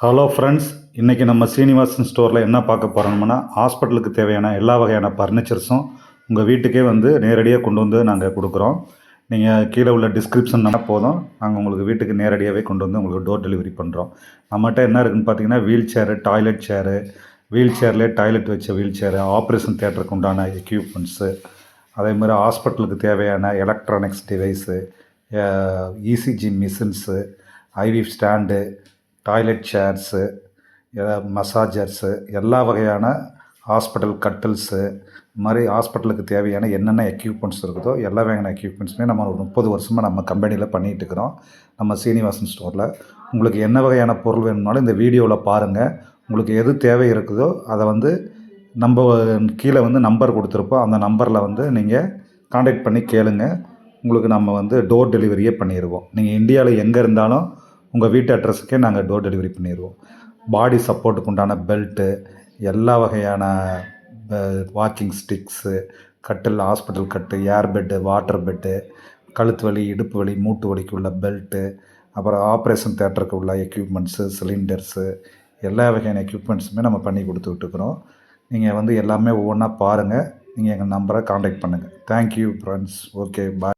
Hello friends இன்றைக்கி நம்ம சீனிவாசன் ஸ்டோரில் என்ன பார்க்க போகிறோம்னா ஹாஸ்பிட்டலுக்கு தேவையான எல்லா வகையான ஃபர்னிச்சர்ஸும் உங்கள் வீட்டுக்கே வந்து நேரடியாக கொண்டு வந்து நாங்கள் கொடுக்குறோம். நீங்கள் கீழே உள்ள டிஸ்கிரிப்ஷன் போதும். நாங்கள் உங்களுக்கு வீட்டுக்கு நேரடியாகவே கொண்டு வந்து உங்களுக்கு டோர் டெலிவரி பண்ணுறோம் நம்மகிட்ட என்ன இருக்குதுன்னு பார்த்தீங்கன்னா wheel chair toilet chair wheel சேர்லேயே toilet வச்ச வீல் சேரு ஆப்ரேஷன் தேட்டருக்கு உண்டான எக்யூப்மெண்ட்ஸு அதே மாதிரி ஹாஸ்பிட்டலுக்கு தேவையான electronics device ECG machines IV stand toilet chairs massagers எல்லா வகையான ஹாஸ்பிட்டல் கட்டில்ஸு இது மாதிரி ஹாஸ்பிட்டலுக்கு தேவையான என்னென்ன எக்யூப்மெண்ட்ஸ் இருக்குதோ எல்லா வகையான எக்யூப்மெண்ட்ஸுமே நம்ம ஒரு முப்பது வருஷமாக நம்ம கம்பெனியில் பண்ணிகிட்டு இருக்கிறோம். நம்ம சீனிவாசன் ஸ்டோரில். உங்களுக்கு என்ன வகையான பொருள் வேணும்னாலும் இந்த வீடியோவில் பாருங்கள் உங்களுக்கு எது தேவை இருக்குதோ அதை வந்து நம்ம கீழே வந்து நம்பர் கொடுத்துருப்போம். அந்த நம்பரில் வந்து நீங்கள் காண்டாக்ட் பண்ணி கேளுங்கள் உங்களுக்கு நம்ம வந்து டோர் டெலிவரியே பண்ணிடுவோம் நீங்கள் இந்தியாவில் எங்கே இருந்தாலும் உங்கள் வீட்டு அட்ரஸுக்கே நாங்கள் டோர் டெலிவரி பண்ணிடுவோம் பாடி சப்போர்ட்டுக்கு உண்டான பெல்ட்டு எல்லா வகையான வாக்கிங் ஸ்டிக்ஸு கட்டில் hospital cot air bed water bed கழுத்து வலி இடுப்பு வலி மூட்டு வலிக்கு உள்ள பெல்ட்டு அப்புறம் ஆப்ரேஷன் தேட்டருக்கு உள்ள எக்யூப்மெண்ட்ஸு சிலிண்டர்ஸு எல்லா வகையான எக்யூப்மெண்ட்ஸுமே நம்ம பண்ணி கொடுத்துட்ருக்குறோம் நீங்கள் வந்து எல்லாமே ஒவ்வொன்றா பாருங்கள் நீங்கள் எங்கள் நம்பரை காண்டாக்ட் பண்ணுங்கள் தேங்க்யூ ஃப்ரெண்ட்ஸ் ஓகே பாய்